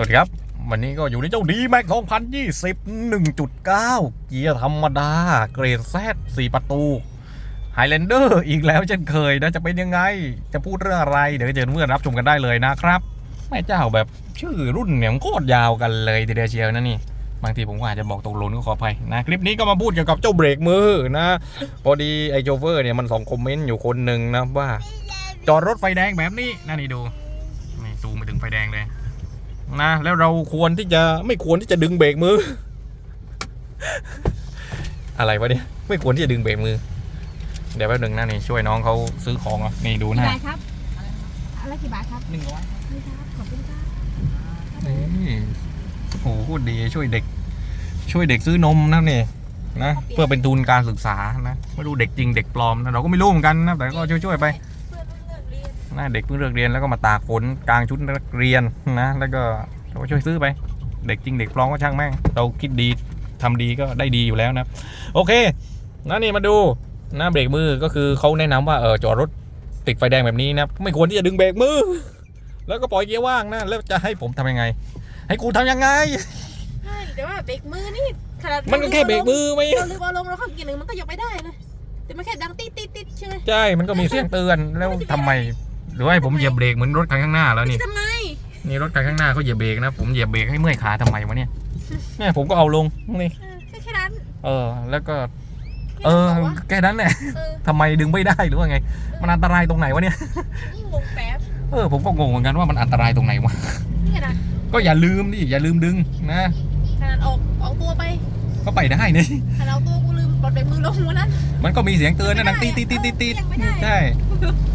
สวัสดีครับ วันนี้ก็อยู่ในเจ้าดีแม็ก2020 1.9เกียร์ธรรมดา เกรดแซด4ประตูไฮแลนเดอร์อีกแล้วเช่นเคยนะ จะเป็นยังไง จะพูดเรื่องอะไร เดี๋ยวเจอเพื่อนรับชมกันได้เลยนะครับแม่เจ้าแบบชื่อรุ่นเนี่ยโคตรยาวกันเลยทีเดียวเชียวนะนี่บางทีผมก็อาจจะบอกตกหล่นก็ขออภัยนะ คลิปนี้ก็มาพูดเกี่ยวกับเจ้าเบรกมือนะ พอดีไอโจเฟอร์เนี่ยมันส่งคอมเมนต์อยู่คนหนึ่งนะว่า จอดรถไฟแดงแบบนี้นะนี่ดูนี่ซูมไปถึงไฟแดงเลย นะแล้วเราควรที่จะไม่ควรที่จะดึงเบรกมือ อะไรวะเนี่ยไม่ควรที่จะดึงเบรกมือ เดี๋ยวแป๊บหนึงนะนี่ช่วยน้องเขาซื้อของอะนี่ดูกี่นะบาทครับอะไรกี่บาทครับหนึ่งร้อยนี่ครับขอบคุณครับนี่โอ้โหโคตรดีช่วยเด็ก ช่วยเด็กซื้อนมนะนี่นะเพื่อเป็นทุนการศึกษานะไม่รู้เด็กจริงเด็กปลอมนะเราก็ไม่รู้เหมือนกันนะแต่ก็ช่วยๆไป นนะเด็กเพิ่งเลิกเรียนแล้วก็มาตากฝนกลางชุดนักเรียนนะแล้วก็เราก็ช่วยซื้อไป เด็กจริงเด็กปลอมก็ช่างแม่งเราคิดดีทำดีก็ได้ดีอยู่แล้วนะโอเคนะนี่มาดูนะเบรกมือก็คือเขาแนะนำว่าเออจอดรถติดไฟแดงแบบนี้นะไม่ควรที่จะดึงเบรกมือ แล้วก็ปล่อยเกียร์ว่างนะแล้วจะให้ผมทำยังไง ให้กูทำยังไงใช่แต่ว่าเบรกมือนี่ขนาดมันก็แค่เบรกมือไหมเราลืมเอาลงเราขับเกียร์หนึ่งมันก็ยกไม่ได้เลยแต่มันแค่ดังติดติดติดใช่ไหมใช่มันก็มีเสียงเตือนแล้วทำไม หรือว่าให้ผมเหยียบเบรกเหมือนรถคันข้างหน้าแล้วนี่ ทำไมนี่รถคันข้างหน้าเขาเหยียบเบรกนะ ผมเหยียบเบรกให้เมื่อยขาทำไมวะเนี่ยเนี่ยผมก็เอาลงนี่เออแค่แค่นั้นเออ แล้วก็ เออแค่นั้นบอกว่าแค่นั้นแหละเออทำไมดึงไม่ได้หรือว่าไง มันอันตรายตรงไหนวะเนี่ย นี่งงแป๊บเออ ผมก็งงเหมือนกันว่ามันอันตรายตรงไหนวะ นี่นะก็อย่าลืมดิ อย่าลืมดึงนะ ขนาดออกออกตัวไปก็ไปได้นี่ ขนาดเอาตัวกูลืม ปลดเบรกมือลงวันนั้นมันก็มีเสียงเตือนนะดังตีตีตีตีตียังไม่ได้ใช่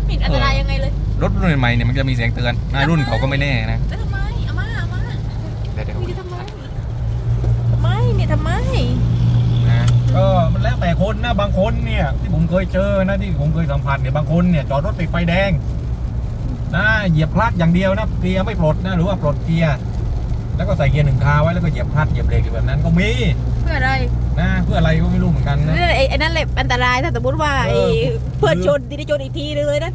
ไม่เห็นอันตรายยังไงเลย รถรุ่นใหม่เนี่ยมันจะมีเสียงเตือนนะรุ่นเขาก็ไม่แน่นะแล้วทำไมเอามาเอามาเดี๋ยวเดี๋ยวนี่ทำไมทำไมนี่ทำไมนะก็มันแล้วแต่คนนะบางคนเนี่ยที่ผมเคยเจอนะที่ผมเคยสัมผัสเนี่ยบางคนเนี่ยจอดรถติดไฟแดงนะเหยียบคลัตช์อย่างเดียวนะเกียร์ไม่ปลดนะหรือว่าปลดเกียร์แล้วก็ใส่เกียร์หนึ่งคาไว้แล้วก็เหยียบคลัตช์เหยียบเบรกอยู่แบบนั้นก็มีเพื่ออะไรนะเพื่ออะไรก็ไม่รู้เหมือนกันนะเรื่องไอ้ไอ้นั่นแหละอันตรายถ้าสมมติว่าเอไอ้อเพื่อนชนทีนี้ชนอีกทีเลยนะ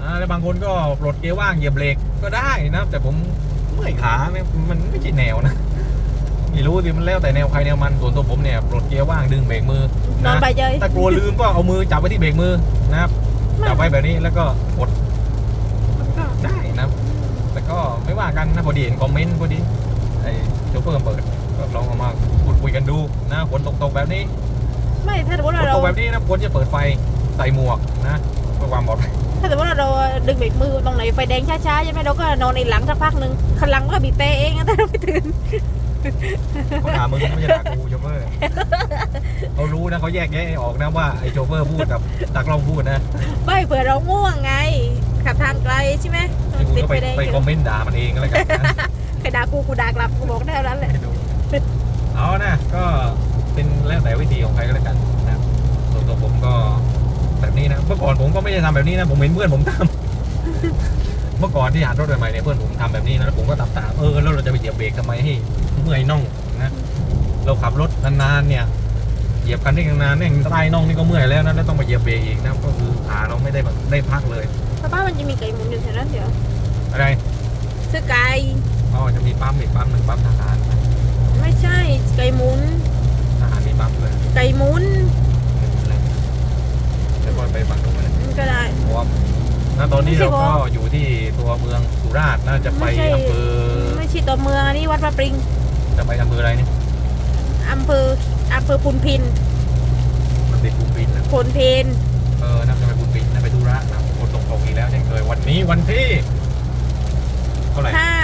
อ่าแล้วบางคนก็ปลดเกียร์ว่างเหยียบเบรกก็ได้นะ แต่ผมเมื่อยขาเนี่ยมันไม่ใช่แนวนะไม่รู้สิมันแล้วแต่แนวใครแนวมันส่วนตัวผมเนี่ยปลดเกียร์ว่างดึงเบรกมือนอนนะไปเจยถ้ากลัวลืมก็เอามือจับไว้ที่เบรกมือนะครับจับไว้แบบนี้แล้วก็กดมันก็ได้นะครับแต่ก็ไม่ว่ากันนะพอดีเห็นคอมเมนต์พอดีไอ้โชเฟอร์เปิด ก็ลองเอามาพูดคุยกันดูนะฝนตกๆแบบนี้ไม่ถ้าสมมติฝว่านเราตกแบบนี้นะควรจะเปิดไฟใส่หมวกนะเพื่อความปลอดภัยถ้าสมมติว่าเราดึงเบรกมือตรงไหนไฟแดงช้าๆใช่ไหมเราก็นอนในหลังสักพักหนึ่งคันหลังมันก็บีบแต่เองนะถ้าเราไม่ตื่นเขาด่ามึงไม่ใช่ด่ากูโชเฟอร์เขารู้นะเขาแยกแยะออกนะว่าไอ้โชเฟอร์พูดกับตากล้องพูดนะไม่เผื่อเราง่วงไงขับทางไกลใช่ไหมที่กูติดก็ไฟไปแดงไปอยู่คอมเมนต์ด่ามันเองก็แล้วกันนะใครด่ากูกูด่ากลับกูบอกได้เท่านั้นแหละให้ดู เอานะก็เป็นแล้วแต่วิธีของใครก็แล้วกันนะส่วนตัวผมก็แบบนี้นะเมื่อก่อนผมก็ไม่ได้ทำแบบนี้นะผมเห็นเพื่อนผมทำเมื่อก่อนที่หัดรถใหม่ๆเนี่ยเพื่อนผมทำแบบนี้นะแล้วผมก็ตามตามๆเออแล้วเราจะไปเหยียบเบรกทำไมให้เมื่อยน่องนะเราขับรถนานๆเนี่ยเหยียบคันเร่งนานๆเนี่ยใต้น่องนี่ก็เมื่อยแล้วนะแล้วต้องมาเหยียบเบรกอีกนะก็คือขาเราไม่ได้แบบได้พักเลยป้าป้ามันจะมีไก่หมุนอยู่แถวนั้นเดี๋ยวอะไรซื้อไก่อ๋อจะมีปั๊มอีกปั๊มหนึ่งปั๊มทหารนะ ไม่ใช่ ไก่หมุนทหารมีปั๊มเลยไก่หมุนเดี๋ยวก่อนไปฝั่งนู้นนะก็ได้ เพราะว่าณตอนนี้ไม่ใช่เราบก็อกอยู่ที่ตัวเมืองสุราษฎร์น่าจะไปไม่ใช่ อำเภอไม่ใช่ตัวเมืองอันนี้วัดพระปริงจะไปอำเภออะไรเนี่ยอำเภออำเภอพุนพินมันติดบุญบินนะพลเพนเออน่าจะไปบุญบินน่าไปธุระนะคนตกตกอีกแล้วเช่นเคยวันนี้วันที่เท่าไหร่ห้า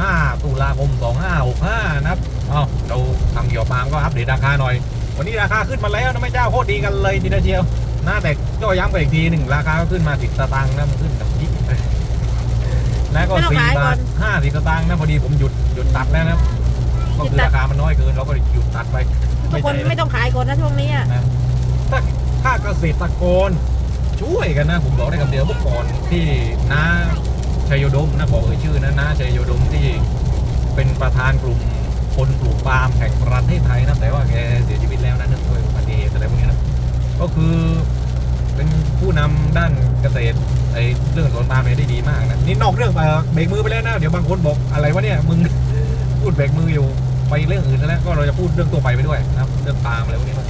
ห้าตุลาคมสองห้าหกห้านะครับเอ้าเราทำเกี่ยวปาล์มก็อัปเดตราคาหน่อย วันนี้ราคาขึ้นมาแล้วนะไม่เจ้าโคตรดีกันเลยทีเดียวเชียวนะแต่ก็ย้ำกันอีกทีหนึ่งราคาก็ขึ้นมาสิบสตางค์นะมันขึ้นแบบยิ่งเลยแล้วก็สี่บาทห้าสิบสตางค์นะพอดีผมหยุดหยุดตัดแล้วนะก็คือราคามันน้อยเกินเราก็หยุดตัดไปทุกคนใช่ไม่ต้องขายก่อนนะช่วงนี้อะนะถ้าถ้าเกษตรกรช่วยกันนะ ผมบอกได้คำเดียวเมื่อก่อนที่น้า ชัยโยดมนะบอกเอ่ยชื่อนะน้าชัยโยดมที่เป็นประธานกลุ่มคนปลูกปาล์มแห่งประเทศไทยนะแต่ว่าแกเสียชีวิตแล้วนะเนื่องด้วยอุบัติเหตุอะไรพวกนี้นะก็คือเป็นผู้นำด้านเกษตรไอ้เรื่องสวนปาล์มเนี่ยได้ดีมากนะนี่นอกเรื่องไปเบรกมือไปแล้วนะเดี๋ยวบางคนบอกอะไรวะเนี่ยมึงพูดเบรกมืออยู่ไปเรื่องอื่นแล้วก็เราจะพูดเรื่องตัวไปไปด้วยนะครับเรื่องปาล์มอะไรพวกนี้นะ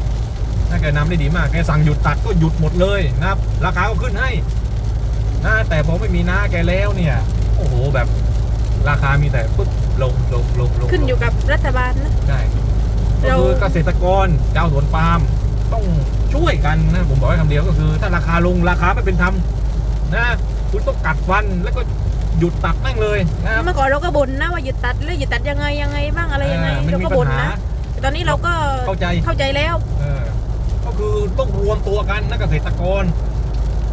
ถ้าแกนำได้ดีมากแกสั่งหยุดตัดก็หยุดหมดเลยนะครับราคาก็ขึ้นให้ นะแต่พอไม่มีน้าแกแล้วเนี่ย โอ้โหแบบราคามีแต่ปึ๊บลงลงลงลงขึ้นอยู่กับรัฐบาลนะใช่ก็เราคือเกษตรกรเจ้าสวนปาล์มต้องช่วยกันนะผมบอกไว้คำเดียวก็คือ ถ้าราคาลงราคาไม่เป็นธรรมนะคุณต้องกัดฟันแล้วก็หยุดตัดแม่งเลยนะครับเมื่อก่อนเราก็บ่นนะว่าหยุดตัดแล้วหยุดตัดยังไงยังไงบ้างอะไรยังไงอ่ามันเรามีก็ปับ่นญหานะแต่ตอนนี้เราก็เข้าใจเข้าใจแล้วเออก็คือต้องรวมตัวกันนะเกษตรกร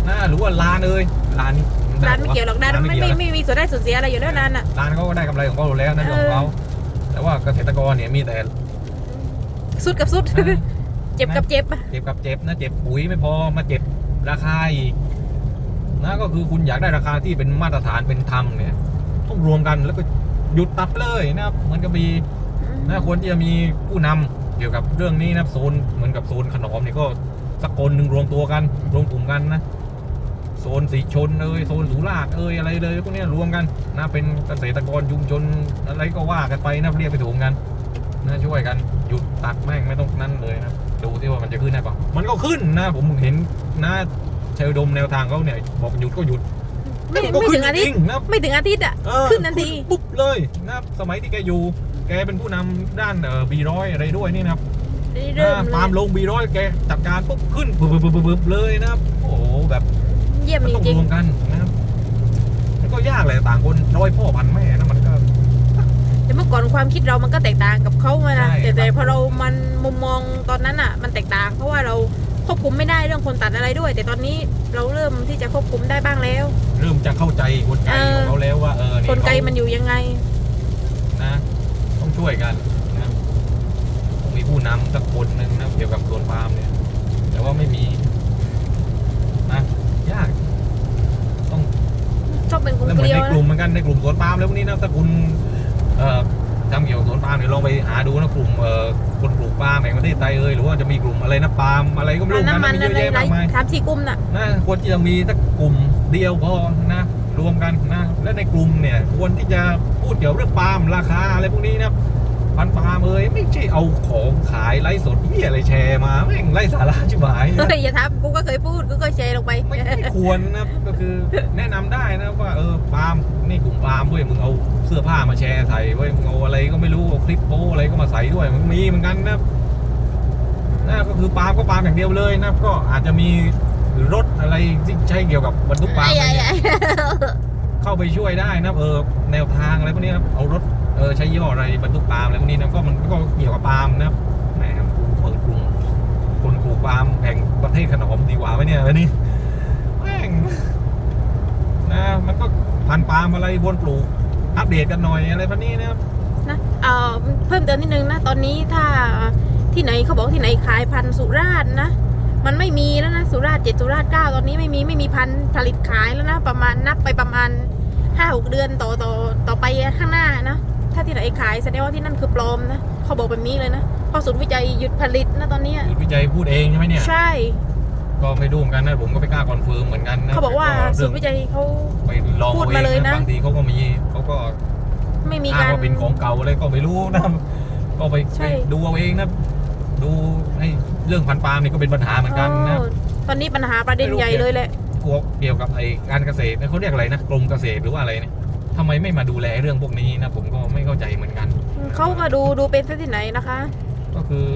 นะหรือว่าลานเอ่ย ลานนี่ร้านไม่เกี่ยวหรอกร้านร้ไม่เกี่ไม่ยวนะไม่มีส่วนได้ส่วนเสียอะไรอยู่แล้วร้านอะร้านเขาก็ได้กำไรของเขาอยู่แล้วนั่นเออของเขาแต่ว่าเกษตรกรเนี่ยมีแต่สุดกับสุดนะเจ็บกับเจ็บเจ็บกับเจ็บนะเจ็บปุ๋ยไม่พอมาเจ็บราคาอีกนะก็คือคุณอยากได้ราคาที่เป็นมาตรฐานเป็นธรรมเนี่ยต้องรวมกันแล้วก็หยุดตัดเลยนะครับเหมือนกับมีนะควรที่จะมีผู้นำเกี่ยวกับเรื่องนี้นะครับโซนเหมือนกับโซนขนอมเนี่ยก็สักคนหนึ่งรวมตัวกันรวมกลุ่มกันนะ โซนสีชนเอ้ยโซนสุราษฎร์เอ้ยอะไรเลยพวกเนี้ยรวมกันนะเป็นเกษตรกรชุมชนอะไรก็ว่ากันไปนะเรียกไปถูกกันนะช่วยกันหยุดตัดแม่งไม่ต้องนั่นเลยนะดูที่ว่ามันจะขึ้นได้ปะมันก็ขึ้นนะผมเห็นนะชัยอุดมแนวทางเขาเนี่ยบอกหยุดก็หยุดไม่ก็ไม่ขึ้ถึงอาทิตจย์ริงๆนะไม่ถึงอาทิตย์อะเออขึ้นทันทีปุ๊บเลยนะครับสมัยที่แกอยู่ แกเป็นผู้นำด้านเอ่อบีร้อยอะไรด้วยนี่นะครับเริ่มอ่าเลปาล์มยลงบีร้อยแกจัดการปุ๊บขึ้นบึบบึบบึบบึบเลยนะครับโอ้โหแบบ เยี่ยมมันจต้องริงรวมกันนะครับมันก็ยากเลยต่างคนร้อยพ่อพันแม่นะมันก็ ๆแต่เมื่อก่อนความคิดเรามันก็แตกต่างกับเขามานะใช่แต่แต่ครับ พอเรามันมุมมองตอนนั้นอะ มันแตกต่าง เพราะว่าเราควบคุมไม่ได้เรื่องคนตัดอะไรด้วย แต่ตอนนี้เราเริ่มที่จะควบคุมได้บ้างแล้ว เริ่มจะเข้าใจกลไกเออของเขาแล้วว่าเออนี่กลไกเขา มันอยู่ยังไง นะต้องช่วยกันนะต้องมีผู้นำสักคนหนึ่งนะเกี่ยวกับสวนปาล์มเนี่ย แต่ว่าไม่มีนะยาก ต้อง ชอบ เป็นคนแล้วเหเกมือนลียวในนะกลุ่มเหมือนกันในกลุ่มสวนปาล์มแล้วพวกนี้นะถ้าคุณเอ่อทำเกี่ยวกับสวนปาล์มเนี่ยลองไปหาดูนะกลุ่มเอ่อคนปลูกปาล์มแห่งประเทศไทยเอ่ยหรือว่าจะมีกลุ่มอะไรนะปาล์มอะไรก็ไม่รู้น้ำมันนะอะไรเยอะหลามแยะายกมาย สามสี่กลุ่มน่ะ นะควรที่จะมีสักกลุ่มเดียวพอนะรวมกันนะและในกลุ่มเนี่ยควรที่จะพูดเกี่ยวกับเรื่องปาล์มราคาอะไรพวกนี้นะ พันธุ์ปาล์มเอ้ยไม่ใช่เอาของขายไลฟ์สดเหียอะไรแชร์มาแม่งไร้สาระชิบหายนะเฮ้ยอย่าทำกูก็เคยพูดกูก็แชร์ลงไป ไม่ไม่ควรนะครับก็คือแนะนำได้นะว่าเออปาล์มนี่กลุ่มปาล์มเว้ยมึงเอาเสื้อผ้ามาแชร์ใส่เว้ยมึงเอาอะไรก็ไม่รู้เอาคลิปโป้อะไรก็มาใส่ด้วยมันมีเหมือนกันนะครับนะก็คือปาล์มก็ปาล์มอย่างเดียวเลยนะครับก็อาจจะมีรถอะไรที่ใช้เกี่ยวกับบรรทุกปาล์มไอ้อะไรไอ้เนี่ย ไอ้เข้าไปช่วยได้นะครับเออแนวทางอะไรพวกนี้นะครับเอารถ เออใช้ยี่ห้ออะไรบรรทุกปาล์มอะไรพวกนี้นะก็มันก็เกี่ยวกับปาล์มนะครับแหมเปิดกลุ่มคนปลูกปาล์มแห่งประเทศขนมดีกว่าไหมเนี่ยวันนี้แม่งนะมันก็พันธุ์ปาล์มอะไรบนปลูกอัปเดตกันหน่อยอะไรพวกนี้นะครับนะเอ่อเพิ่มเติมนิดนึงนะตอนนี้ถ้าที่ไหนเขาบอกที่ไหนขายพันธุ์สุราษฎร์นะมันไม่มีแล้วนะสุราษฎร์เจ็ดสุราษฎร์เก้าตอนนี้ไม่มีไม่มีพันธุ์ผลิตขายแล้วนะประมาณนับไปประมาณห้าหกเดือนต่อต่อต่อไปข้างหน้านะ ถ้าที่ไหนขายแสดงว่าที่นั่นคือปลอมนะเขาบอกแบบนี้เลยนะเพราะศูนย์วิจัยหยุดผลิตนะตอนเนี้ยคือวิจัยพูดเองใช่ไหมเนี่ย ใช่ ก็ไม่รู้เหมือนกันนะผมก็ไม่กล้าคอนเฟิร์มเหมือนกันนะเขาบอกว่าแต่ศูนย์วิจัยเขา ไปลองพูดเอามาเอเลยงนะนะ บางทีเขาก็มีเขาก็ไม่มีอ้างการ ว่าเป็นของเก่าอะไรก็ไม่รู้นะก็ไปใช่ ไปดูเอาเองนะดูให้เรื่องพันธุ์ปาล์มนี่ก็เป็นปัญหาเหมือนกันนะโอ้ตอนนี้ปัญหาประเด็นใหญ่เลยแหละพวกเกี่ยวกับไอ้การเกษตรเนี่ยเขาเรียกอะไรนะกรมเกษตรหรือว่าอะไรเนี่ย ทำไมไม่มาดูแลเรื่องพวกนี้นะผมก็ไม่เข้าใจเหมือนกัน เขาก็ดูดูเป็นซะที่ไหนนะคะ ก็คือ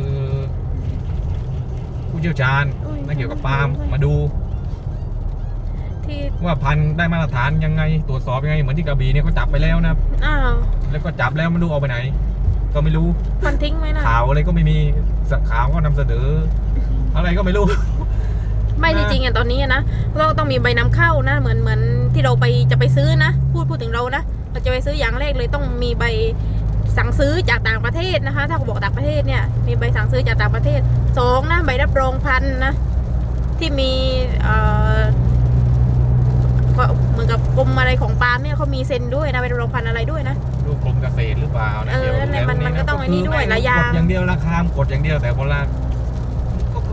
ผู้เชี่ยวชาญอุ้ยนะเกี่ยวกับปาล์มมาดูที่ว่าพันธุ์ได้มาตรฐานยังไง ตรวจสอบยังไงเหมือนที่กระบี่เนี่ยเขาจับไปแล้วนะอ้าวแล้วก็จับแล้วไม่รู้เอาไปไหน ก็ไม่รู้ มันทิ้งไหมนะข่าวอะไรก็ไม่มีข่าวก็นำเสนอ อะไรก็ไม่รู้ ไม่นะที่จริงอะตอนนี้อะนะเราต้องมีใบนำเข้านะ เหมือนเหมือนที่เราไปจะไปซื้อนะ พูดพูดถึงเรานะเราจะไปซื้ออย่างแรกเลยต้องมีใบสั่งซื้อจากต่างประเทศนะคะ ถ้าเขาบอกต่างประเทศเนี่ยมีใบสั่งซื้อจากต่างประเทศสองนะใบรับรองพันธุ์นะที่มีเอ่อก็เหมือนกับกรมอะไรของปาล์มเนี่ยเขามีเซ็นด้วยนะใบรับรองพันธุ์อะไรด้วยนะรูปกรมเกษตรหรือเปล่านะเออดี๋ยวนั่นแหละมันแล้วมันก็ต้องไอ้นี่ด้วยคืหลายอย่างกดอย่างเดียวราคากดอย่างเดียวแต่เวลาก็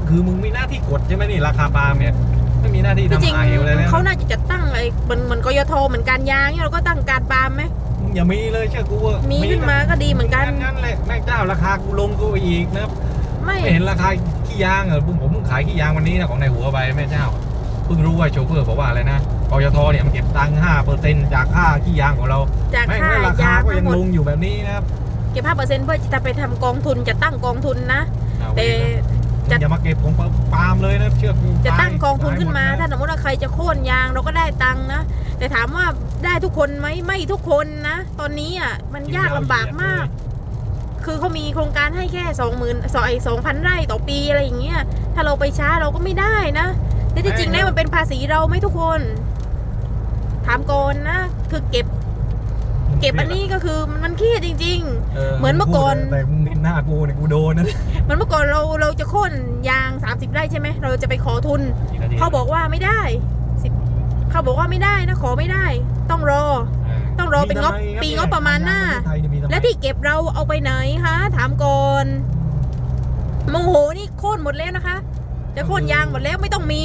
คือมึงมีหน้าที่กดใช่ไหมนี่ราคาปาล์มเนี่ยไม่มีหน้าที่ที่จริทำงหายอยู่เลยนะเขาน่าจะจัดตั้งไอ้เหมือนเหมือนกยทเหมือนการยางเนี่ยเราก็ตั้งการปาล์มไหมมึงอย่ามีเลยเชื่อกูว่ามีขึ้นมาก็ดีเหมือนกันงั้นแหละแม่งเจ้าราคากูลงกูไปอีกนะไม่ไม่เห็นราคาขี้ยางเหรอผมผมเพิ่งขายขี้ยางวันนี้นะของในหัวไปแม่เจ้าเพิ่งรู้ว่าโชเฟอร์บอกว่าอะไรนะกยทเนี่ยมันเก็บตังค์ห้าเปอร์เซ็นต์จากค่าขี้ยางของเราจากแม่งค่าราคายางก็ทั้ยังงหมดลงอยู่แบบนี้นะครับเก็บห้าเปอร์เซ็นต์เพื่อจะไปทำกองทุนจะตั้งกองทุนนะเอาแต่ จะจะอย่ามาเก็บของปาล์มเลยนะเชื่อกูจะตั้งตายกองทุนขึ้นมาตยหดะถ้าสมมติว่าใครจะโค่นยางเราก็ได้ตังค์นะ แต่ถามว่าได้ทุกคนไหมไม่ทุกคนนะ ตอนนี้อะมันยากลำบากมาก คือเขามีโครงการให้แค่สองหมื่นสองสองพันไร่ต่อปีอะไรอย่างเงี้ยถ้าเราไปช้าเราก็ไม่ได้นะแต่ที่จริงเนี่ยมันเป็นภาษีเราไหม่ทุกคน ถามก่อนนะ คือเก็บ เก็บอันนี้ก็คือมันเครียดจริงเหมือนเมื่อก่อนแต่มึงเห็นหน้ากูเนี่ยกูโดนนะๆมันเมื่อก่อนเราเราจะโค่นยาง 30 ไร่ใช่ไหมเราจะไปขอทุน เขาบอกว่าไม่ได้สิบเขาบอกว่าไม่ได้นะขอไม่ได้ ต้องรอ ต้องรอเป็นงบมีทำไมคปีงบประมาณหน้าประเทศไทยเนี่ยมีทำไมแล้วที่เก็บเราเอาไปไหนคะถามก่อนโมโหนี่โค่นหมดแล้วนะคะ จะโค่นยางหมดแล้วไม่ต้องมี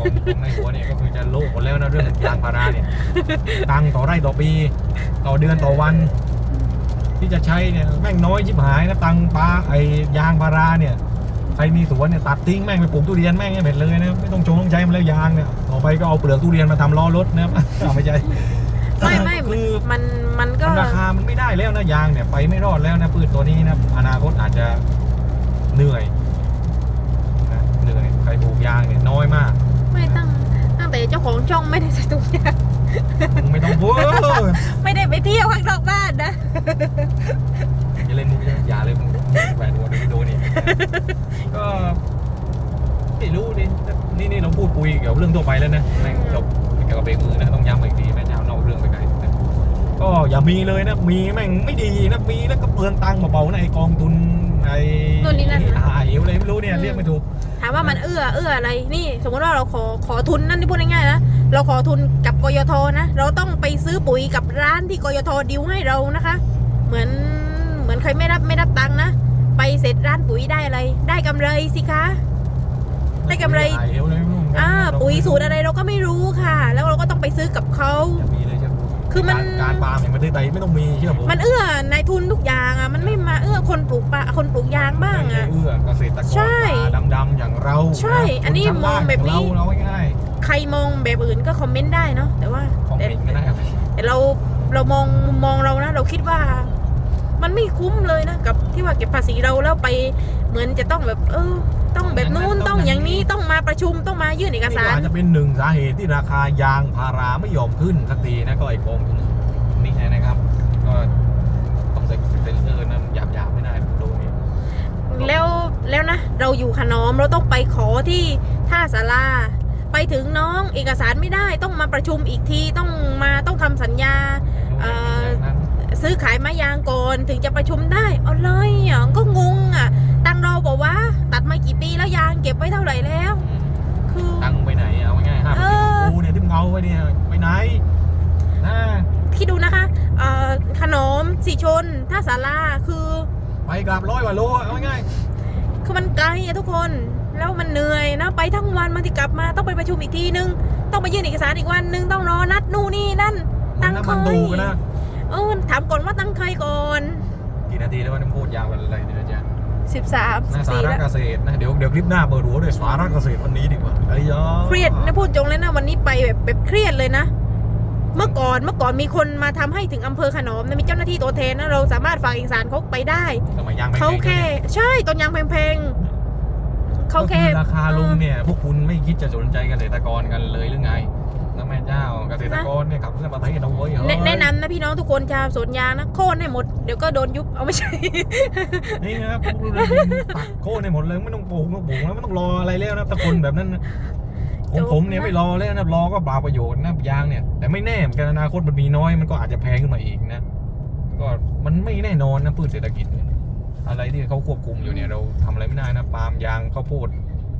ของของในหัวเนี่ยก็คือจะโลกหมดแล้วนะเรื่องยางพาราเนี่ย ตังค์ต่อไร่ต่อปี ต่อเดือนต่อวัน ที่จะใช้เนี่ยแม่งน้อยชิบหายนะตังค์ปลาไอ้ยางพาราเนี่ยใครมีสวนเนี่ยตัดทิ้งแม่งไปปลูกทุเรียนแม่งให้เม็ดเลยนะไม่ต้องชงต้องใช้มันแล้วยางเนี่ยต่อไปก็เอาเปลือกทุเรียนมาทำล้อรถนะครับเอาไม่ใช่ไม่ไม่คือ มันมันก็มันราคามันไม่ได้แล้วนะยางเนี่ยไปไม่รอดแล้วนะพืชตัวนี้นะอนาคตอาจจะเหนื่อยนะเหนื่อยใครปลูก ยางเนี่ยน้อยมาก ไม่ตั้งตั้งแต่เจ้าของช่องไม่ได้ใส่ถุงยางมึงไม่ต้องพูดไม่ได้ไปเที่ยวข้างนอกบ้านนะอย่าเล่นมุกนะอย่าเลยมึงแหวนหัวเดี๋ยวไปโดนนี่ก็ไม่รู้นี่นี่นี่เราพูดคุยเกี่ยวกับเรื่องทั่วไปแล้วนะแม่งจบเกี่ยวกับเบรกมือนะต้องย้ำอีกทีแม่เจ้านอกเรื่องไปไกลนะก็อย่ามีเลยนะมีแม่งไม่ดีนะมีแล้วก็เปลืองตังค์เบาๆนะไอ้กองทุนไอ้นู่ เนี่ยเรียกไม่ถูก ถามว่ามันเอื้อเอื้ออะไรนี่ สมมติว่าเราขอขอทุนนั่นที่พูดง่ายๆนะเราขอทุนกับกยทนะเราต้องไปซื้อปุ๋ยกับร้านที่กยทดิวให้เรานะคะ เหมือนเหมือนใครไม่รับไม่รับตังค์นะไปเสร็จร้านปุ๋ยได้อะไร ได้กำไรสิคะได้กำไรหายเอวเลยไม่รู้อ่าปุ๋ยสูตรอะไรเราก็ไม่รู้ค่ะ แล้วเราก็ต้องไปซื้อกับเขาอย่ามีเลยเชื่อผมคือมันการการปาล์มอย่างประเทศไทยไม่ต้องมีเชื่อผมมันเอื้อนายทุนทุกอย่างอะมันไม่มาเอื้อคนปลูกปะคนปลูกยางบ้างไม่อะได้เอื้อเกษ ตรกรใช่ตาดำๆอย่างเราใช่ะอันนี้คทำมองแบบนี้ เราเราง่ายใครมองแบบอื่นก็คอมเมนต์ได้เนาะแต่ว่าๆของแต่เองก็ได้ครับแต่เราเรามองมุมมองเรานะ เราคิดว่า มันไม่คุ้มเลยนะกับที่ว่าเก็บภาษีเราแล้วไปเหมือนจะต้องแบบ เออ ต้องแบบนู้นต้องอย่างนี้ต้องมาประชุมต้องมายื่นเอกนี่สาก็รอาจจะเป็นหนึ่งสาเหตุที่ราคายางพาราไม่ยอมขึ้นสักทีนะก็ไอ้กองทุนนี่นะครับ ก็ต้องใส่เซนเซอร์นะหยาบหยาบๆไม่ได้ดูนี่ แล้วแล้วนะ เราอยู่ขนอมเราต้องไปขอที่ท่าสาราไปถึงน้องเอกสารไม่ได้ต้องมาประชุมอีกทีต้องมาต้องทำสัญญาเอ่อซื้อขายไม้ยางก่อนถึงจะประชุมได้อะไรอะก็งงอะ ตังเราบอกว่า ตัดมากี่ปีแล้วยางเก็บไว้เท่าไหร่แล้ว คือตังค์ไปไหนเอาง่ายๆห้าเออกูเนี่ยที่มึงเอาไว้เนี่ยไปไหนนะคิดดูนะคะเอ่อขนมสีชนท่าสาราคือ ไปกลับร้อยกว่าโลเอาง่าย คือมันไกลอะทุกคน แล้วมันเหนื่อยนะ ไปทั้งวันมาที่กลับมาต้องไปประชุมอีกทีนึง ต้องไปยื่นเอกสารอีกวันนึงต้องรอนัดนู่นนี่นั่นๆตัมันงค์น้ำมันใครดูกันนะเออถามก่อนว่าตั้งใครก่อนกี่นาทีแล้วว่าน้ำพูดยาวกันอะไรเดี๋ยวนะจ๊ะ13หน้าสา14ระแล้วเกษตรนะเดี๋ยวเดี๋ยวคลิปหน้าเปิดหัวด้วยสาระเกษตรวันนี้ดีกว่าไอ้ยอเครียดนะพูดจงเลยนะวันนี้ไปแบบแบบเครียดเลยนะ เมื่อก่อนเมื่อก่อนมีคนมาทำให้ถึงอำเภอขนอมนะมีเจ้าหน้าที่ตัวแทนนะเราสามารถฝากเอกสารเขาไปได้ทำไมยางไม่เขางแค่ใช่ต้นยางแพงๆเขาแค่ก็อราคาลงเนี่ยพวกคุณไม่คิดจะสนใจเกษตรกรกันเลยหรือไงนะแม่เจ้าเกษตรกรเนี่ยขับเคลื่อนประเทศเอาไว้เฮ้ยแนะแนะนำนะพี่น้องทุกคนชาวสวนยางนะโค่นให้หมดเดี๋ยวก็โดนยุบเอาไม่ใช่นี่นะครับพวกคุณตัดโค่นให้หมดเลยไม่ต้องปลูกไม่ต้องปลูกแล้วไม่ต้องรออะไรแล้วนะถ้าคนแบบนั้น นะผมจบผมเนี่ยไม่รอแล้วนะรอก็บาประโยชน์นะยางเนี่ย แต่ไม่แน่เหมือนกันอนาคตมันมีน้อยมันก็อาจจะแพงขึ้นมาอีกนะ ก็มันไม่แน่นอนนะพืชเศรษฐกิจเนี่ยอะไรที่เขาควบคุมอยู่เนี่ยเราทำอะไรไม่ได้นะปาล์มยางข้าวโพด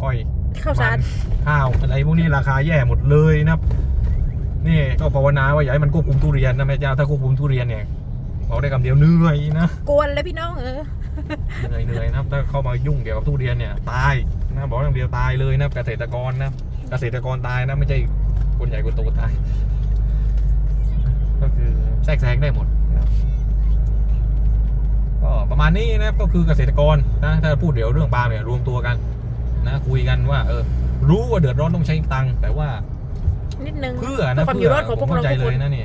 ก้อยข้าวสารมันข้าวอะไรพวกนี้ราคาแย่หมดเลยนะครับนี่ก็ภาวนาว่าอย่าให้มันควบคุมทุเรียนนะแม่เจ้าถ้าควบคุมทุเรียนเนี่ยบอกได้คำเดียวเหนื่อยนะกวนเลยพี่น้องเออเหนื่อยเหนื่อยนะครับถ้าเข้ามายุ่งเกี่ยวกับทุเรียนเนี่ยตายนะบอกได้คำเดียวตายเลยนะเกษตรกรนะ เกษตรกรตายนะไม่ใช่คนใหญ่คนโตตาย ก็คือแทรกแซงได้หมดนะครับก็ประมาณนี้นะครับก็คือเกษตรกรนะถ้าพูดเดี๋ยวเรื่องปาล์มเนี่ยรวมตัวกัน นะคุยกันว่า เออ รู้ว่าเดือดร้อนต้องใช้ตังค์แต่ว่านิดนึงเพื่อนะความอยู่รอดของพวกผมเราเข้าใจทุกเลคนยนะนี่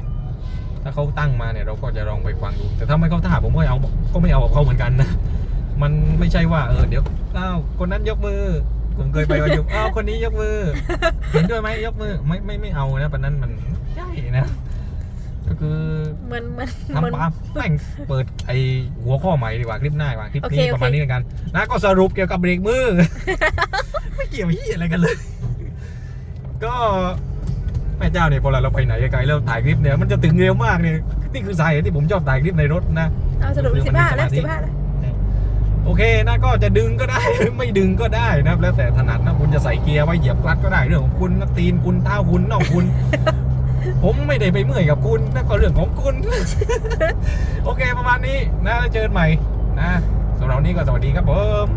ถ้าเขาตั้งมาเนี่ยเราก็จะลองไปฟังดู แต่ถ้าไม่เข้าท่าผมก็เอาก็ไม่เอากับเขาเหมือนกันนะมันไม่ใช่ว่าเออเดี๋ยวอ้าวคนนั้นยกมือ ผมเคยไปวันยุอ้าวคนนี้ยกมือ เห็นด้วยไหมยกมือไม่ไม่ไม่เอานะปันนั้นมันใช่นะ ก็คือเหมือนเหมือนเหมือน ทำปาล์มแม่งเปิดไอหัวข้อใหม่ดีกว่าคลิปหน้าดีกว่าคลิปโอเคนี้โอเค ประมาณนี้แล้วกันนะก็สรุปเกี่ยวกับเบรกมือ ไม่เกี่ยวที่อะไรกันเลย ก็แม่เจ้าเนี่ยพอเราไปไหนไกลๆแล้วถ่ายคลิปเนี่ยมันจะถึงเร็วมากเนี่ยนี่คือสาเหตุที่ผมชอบถ่ายคลิปในรถนะ เอาสรุปคือสิมันบห้ามีสแล้มาวธิสิบห้าแล้ว โอเคนะก็จะดึงก็ได้ไม่ดึงก็ได้นะครับ แล้วแต่ถนัดนะคุณจะใส่เกียร์ไว้เหยียบคลัตช์ก็ได้เรื่องของคุณนะตีนคุณเท้าคุณนองคุณ ผมไม่ได้ไปเมื่อยกับคุณนะก็เรื่องของคุณ โอเคประมาณนี้นะแล้วเจอกันใหม่นะสำหรับวันนี้ก็สวัสดีครับผม